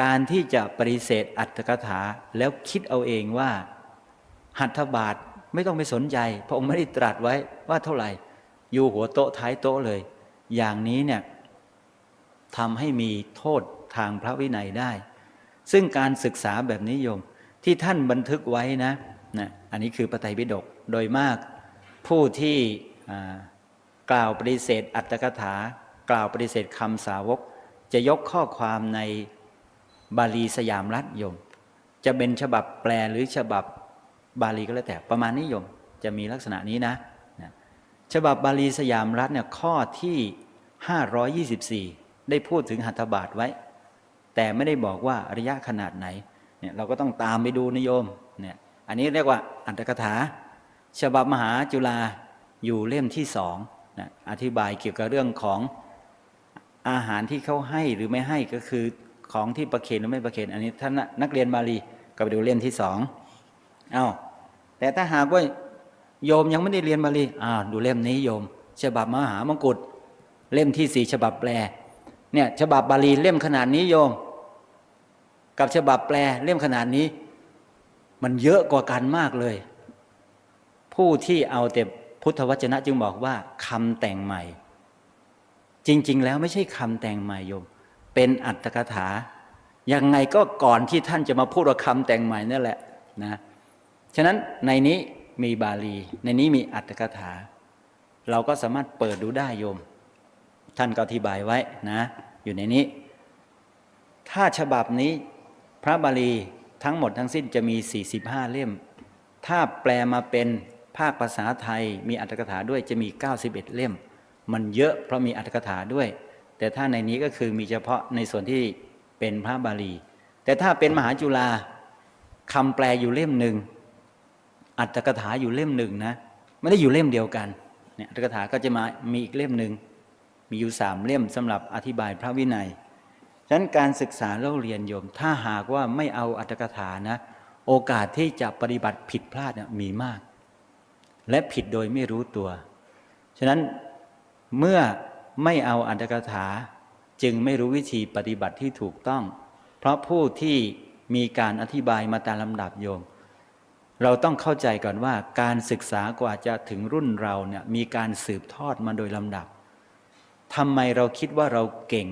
การที่จะปฏิเสธอัตถกถาแล้วคิดเอาเองว่า หัตถบาทไม่ต้องไปสนใจ พระองค์ไม่ได้ตรัสไว้ว่าเท่าไหร่ อยู่หัวโต๊ะท้ายโต๊ะเลย อย่างนี้เนี่ยทำให้มีโทษทางพระวินัยได้ ซึ่งการศึกษาแบบนิยมที่ท่านบันทึกไว้นะนะอันนี้คือปไตยปิฎกโดยมาก ผู้ที่กล่าวปฏิเสธอัตถกถา กล่าวปฏิเสธคำสาวก จะยกข้อความใน บาลีสยามรัฐโยม จะเป็นฉบับแปลหรือฉบับบาลีก็แล้วแต่ประมาณนิยมจะมีลักษณะนี้นะนะฉบับบาลีสยามรัฐเนี่ยข้อที่ 524 ได้พูดถึงหัตถบาทไว้ แต่ไม่ได้บอกว่าระยะขนาดไหนเนี่ยเราก็ต้องตามไปดูนิยมเนี่ยอันนี้เรียกว่าอัตถกถา ฉบับมหาจุฬาอยู่เล่มที่สองนะอธิบายเกี่ยวกับเรื่องของอาหารที่เขาให้หรือไม่ให้ก็คือ ของที่ประเคนหรือไม่ประเคนอันนี้ท่านนักเรียนบาลีก็ไปดูเล่มที่สองเอา้าแต่ถ้าหากว่าโยมยังไม่ได้เรียนบาลีอ้าวดูเล่มนี้โยม ฉบับมหามงกุฎเล่มที่สี่ฉบับแปลเนี่ยฉบับบาลีเล่มขนาดนี้โยม กับฉบับแปลเล่มขนาดนี้ มันเยอะกว่ากันมากเลย ผู้ที่เอาแต่พุทธวจนะจึงบอกว่าคำแต่งใหม่ จริง ๆ แล้วไม่ใช่คำแต่งใหม่โยม เป็นอัตถกถา ยังไงก็ก่อนที่ท่านจะมาพูดคำแต่งใหม่นั่นแหละนะฉะนั้นในนี้มีบาลี ในนี้มีอัตถกถา เราก็สามารถเปิดดูได้โยม ท่านก็อธิบายไว้นะ อยู่ในนี้ ถ้าฉบับนี้พระบาลีทั้งหมดทั้งสิ้นจะมี 45 เล่ม ถ้าแปลมาเป็นภาคภาษาไทยมีอัตถกถาด้วยจะมี 91 เล่ม มันเยอะเพราะมีอัตถกถาด้วย แต่ถ้าในนี้ก็คือมีเฉพาะในส่วนที่เป็นพระบาลี แต่ถ้าเป็นมหาจุฬาคำแปลอยู่เล่มหนึ่งอัตถกถาอยู่เล่มหนึ่งนะไม่ได้อยู่เล่มเดียวกันเนี่ยอัตถกถาก็จะมามีอีกเล่มหนึ่งมีอยู่สามเล่มสำหรับอธิบายพระวินัยฉะนั้นการศึกษาเล่าเรียนโยม ถ้าหากว่าไม่เอาอัตถกถานะ โอกาสที่จะปฏิบัติผิดพลาดเนี่ยมีมาก และผิดโดยไม่รู้ตัว ฉะนั้นเมื่อ ไม่เอาอัตถกถา จึงไม่รู้วิธีปฏิบัติที่ถูกต้อง เพราะผู้ที่มีการอธิบายมาตามลำดับโยม เราต้องเข้าใจก่อนว่าการศึกษากว่าจะถึงรุ่นเราเนี่ยมีการสืบทอดมาโดยลำดับทำไมเราคิดว่าเราเก่ง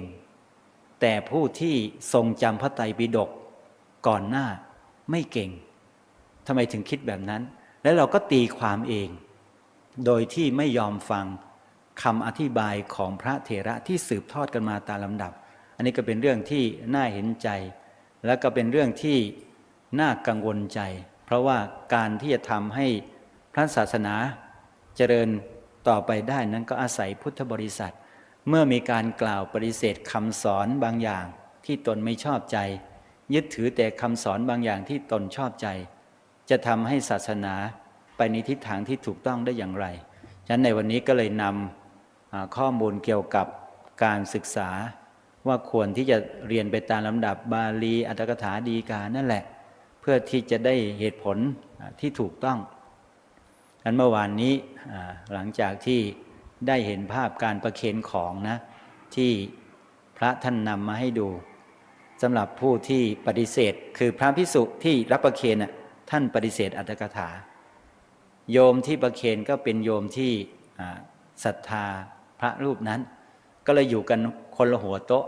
แต่ผู้ที่ทรงจำพระไตรปิฎกก่อนหน้าไม่เก่งทำไมถึงคิดแบบนั้น แล้วเราก็ตีความเอง โดยที่ไม่ยอมฟัง คำอธิบายของพระเถระที่สืบทอดกันมาตามลำดับ อันนี้ก็เป็นเรื่องที่น่าเห็นใจ และก็เป็นเรื่องที่น่ากังวลใจ เพราะว่าการที่จะทำให้พระศาสนาเจริญต่อไปได้นั้นก็อาศัยพุทธบริษัท เมื่อมีการกล่าวปฏิเสธคำสอนบางอย่างที่ตนไม่ชอบใจ ยึดถือแต่คำสอนบางอย่างที่ตนชอบใจ จะทำให้ศาสนาไปในทิศทางที่ถูกต้องได้อย่างไร ฉะนั้นในวันนี้ก็เลยนำ ข้อมูลเกี่ยวกับการศึกษา ว่าควรที่จะเรียนไปตามลำดับบาลีอัตถกถาดีกานั่นแหละ เพื่อที่จะได้เหตุผลที่ถูกต้องอันเมื่อวานนี้หลังจากที่ได้เห็นภาพการประเคนของนะที่พระท่านนำมาให้ดูสำหรับผู้ที่ปฏิเสธ คือพระพิสุที่รับประเคนท่านปฏิเสธอัตถกถา โยมที่ประเคนก็เป็นโยมที่ศรัทธา ระรูปนั้น ก็เลยอยู่กันคนละหัวโต๊ะ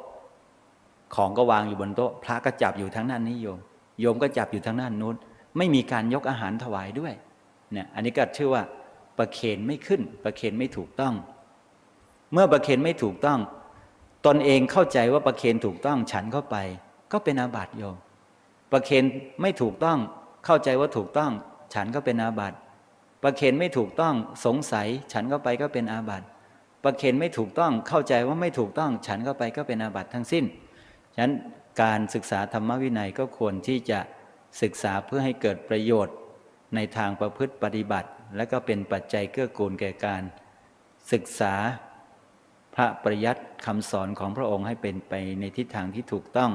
ของก็วางอยู่บนโต๊ะ พระก็จับอยู่ทั้งนั้นนี่โยม โยมก็จับอยู่ทั้งนั้นนู้น ไม่มีการยกอาหารถวายด้วย เนี่ย อันนี้ก็ชื่อว่าประเคนไม่ขึ้น ประเคนไม่ถูกต้อง เมื่อประเคนไม่ถูกต้อง ตนเองเข้าใจว่าประเคนถูกต้องฉันเข้าไป ก็เป็นอาบัติโยม ประเคนไม่ถูกต้อง เข้าใจว่าถูกต้อง ฉันก็เป็นอาบัติประเคนไม่ถูกต้องสงสัย ฉันเข้าไปก็เป็นอาบัติ ประเคนไม่ถูกต้องเข้าใจว่าไม่ถูกต้อง ฉันเข้าไปก็เป็นอาบัติทั้งสิ้นฉะนั้นการศึกษาธรรมวินัยก็ควรที่จะศึกษาเพื่อให้เกิดประโยชน์ ในทางประพฤติปฏิบัติ และก็เป็นปัจจัยเกื้อกูลแก่การ ศึกษาพระปริยัติคำสอนของพระองค์ให้เป็นไปในทิศทางที่ถูกต้อง